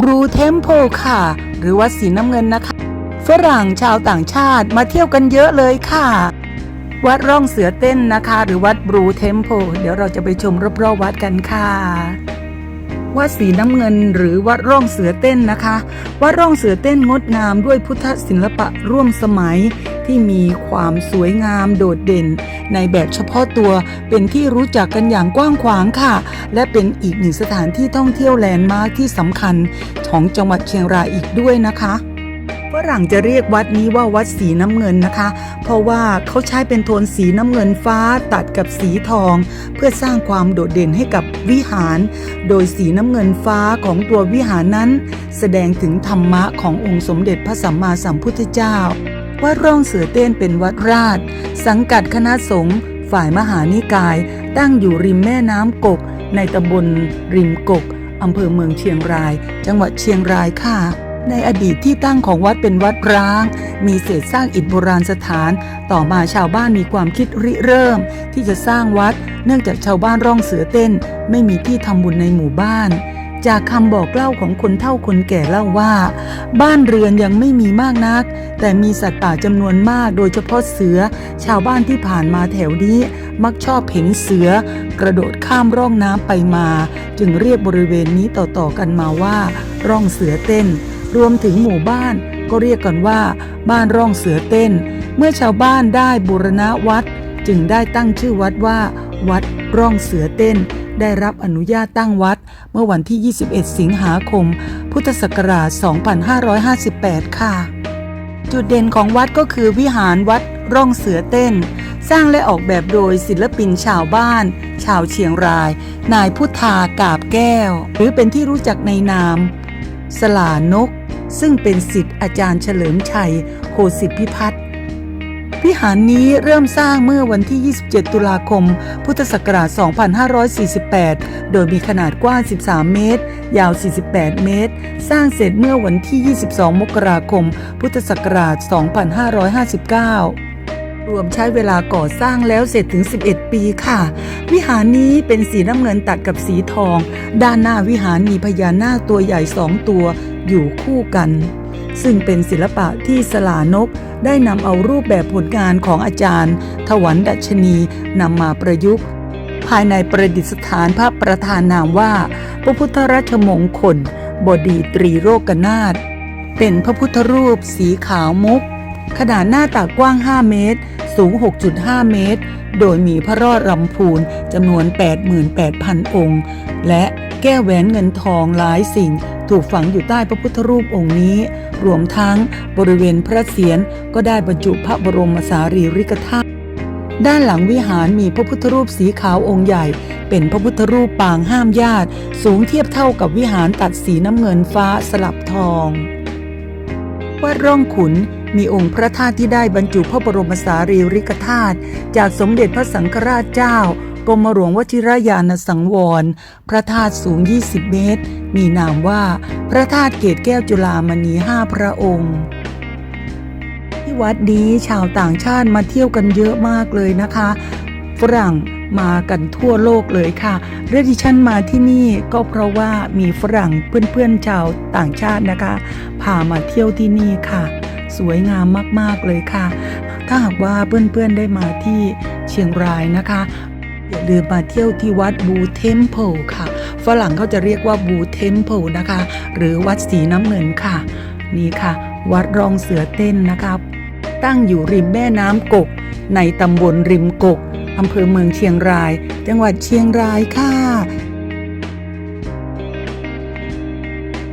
บรูเทม p พลค่ะ หรือวัดสีน้ำเงินนะคะ ฝรั่งชาวต่างชาติมาเที่ยวกันเยอะเลยค่ะ วัดร่องเสือเต้นนะคะ หรือวัดบรูเทม p พลเดี๋ยวเราจะไปชมรอบๆวัดกันค่ะวัดสีน้ำเงินหรือวัดร่องเสือเต้นนะคะ วัดร่องเสือเต้นงดงามด้วยพุทธศิลปะร่วมสมัย ที่มีความสวยงามโดดเด่น ในแบบเฉพาะตัวเป็นที่รู้จักกันอย่างกว้างขวางค่ะ และเป็นอีกหนึ่งสถานที่ท่องเที่ยวแลนด์มาร์คที่สำคัญของจังหวัดเชียงรายอีกด้วยนะคะฝรั่งจะเรียกวัดนี้ว่าวัดสีน้ำเงินนะคะ เพราะว่าเขาใช้เป็นโทนสีน้ำเงินฟ้าตัดกับสีทอง เพื่อสร้างความโดดเด่นให้กับวิหาร โดยสีน้ำเงินฟ้าของตัววิหารนั้น แสดงถึงธรรมะขององค์สมเด็จพระสัมมาสัมพุทธเจ้า วัดร่องเสือเต้นเป็นวัดราช สังกัดคณะสงฆ์ฝ่ายมหานิกาย ตั้งอยู่ริมแม่น้ำกก ในตำบลริมกกอำเภอเมืองเชียงราย จังหวัดเชียงรายค่ะ ในอดีตที่ตั้งของวัดเป็นวัดร้าง มีเศษสร้างอิฐโบราณสถาน ต่อมาชาวบ้านมีความคิดริเริ่ม ที่จะสร้างวัด เนื่องจากชาวบ้านร่องเสือเต้น ไม่มีที่ทำบุญในหมู่บ้าน จากคำบอกเล่าของคนเฒ่าคนแก่เล่าว่า บ้านเรือนยังไม่มีมากนัก แต่มีสัตว์ป่าจำนวนมากโดยเฉพาะเสือ ชาวบ้านที่ผ่านมาแถวนี้ มักชอบเห็นเสือ กระโดดข้ามร่องน้ำไปมา จึงเรียกบริเวณนี้ต่อๆกันมาว่า ร่องเสือเต้น รวมถึงหมู่บ้านก็เรียกกันว่า บ้านร่องเสือเต้น เมื่อชาวบ้านได้บูรณะวัด จึงได้ตั้งชื่อวัดว่า วัดร่องเสือเต้น ได้รับอนุญาตตั้งวัด เมื่อวันที่ 21 สิงหาคม พุทธศักราช 2558 ค่ะ จุดเด่นของวัดก็คือวิหารวัดร่องเสือเต้น สร้างและออกแบบโดยศิลปินชาวบ้าน ชาวเชียงราย นายพุทธากาบแก้ว หรือเป็นที่รู้จักในนาม สลานก ซึ่งเป็นสิทธิ์อาจารย์เฉลิมชัย โคสิทธิพิพัฒน์ วิหารนี้เริ่มสร้างเมื่อวันที่ 27 ตุลาคม พุทธศักราช 2548 โดยมีขนาดกว้าง 13 เมตร ยาว 48 เมตร สร้างเสร็จเมื่อวันที่ 22 มกราคม พุทธศักราช 2559รวมใช้เวลาก่อสร้างแล้วเสร็จถึง 11 ปีค่ะ วิหารนี้เป็นสีน้ำเงินตัดกับสีทอง ด้านหน้าวิหารมีพญานาคตัวใหญ่สองตัวอยู่คู่กัน ซึ่งเป็นศิลปะที่สลานกได้นำเอารูปแบบผลงานของอาจารย์ ถวันดัชนีนำมาประยุกต์ ภายในประดิษฐานพระประธานนามว่า พระพุทธราชมงคล บดีตรีโรกนาถเป็นพระพุทธรูปสีขาวมุก ขนาดหน้าตักกว้าง 5 เมตร สูง 6.5 เมตร โดยมีพระรอดรำพูนจำนวน 88,000 องค์ และ แก้วแหวนเงินทองหลายสิ่ง ถูกฝังอยู่ใต้พระพุทธรูปองค์นี้ รวมทั้งบริเวณพระเศียรก็ได้บรรจุพระบรมสารีริกธาตุด้านหลังวิหารมีพระพุทธรูปสีขาวองค์ใหญ่ เป็นพระพุทธรูปปางห้ามญาติ สูงเทียบเท่ากับวิหารตัดสีน้ำเงินฟ้าสลับทองวัดร่องขุนมีองค์พระธาตุที่ได้บรรจุพระบรมสารีริกธาตุจากสมเด็จพระสังฆราชเจ้า รมหลวงวชิรยานสังวร พระธาตุสูง 20 เมตร มีนามว่าพระธาตุเกตแก้วจุฬามณีห้าพระองค์ ที่วัดนี้ชาวต่างชาติมาเที่ยวกันเยอะมากเลยนะคะ ฝรั่งมากันทั่วโลกเลยค่ะเรื่องที่ฉันมาที่นี่ก็เพราะว่ามีฝรั่งเพื่อนๆชาวต่างชาตินะคะ พามาเที่ยวที่นี่ค่ะ สวยงามมากๆเลยค่ะ ถ้าหากว่าเพื่อนๆได้มาที่เชียงรายนะคะ อย่าลืมมาเที่ยวที่วัดบูเทมเพลค่ะ ฝรั่งเขาจะเรียกว่าบูเทมเพลนะคะ หรือวัดสีน้ำเงินค่ะ นี่ค่ะ วัดรองเสือเต้นนะคะตั้งอยู่ริมแม่น้ำกก ในตำบลริมกกอำเภอเมืองเชียงราย จังหวัดเชียงรายค่ะ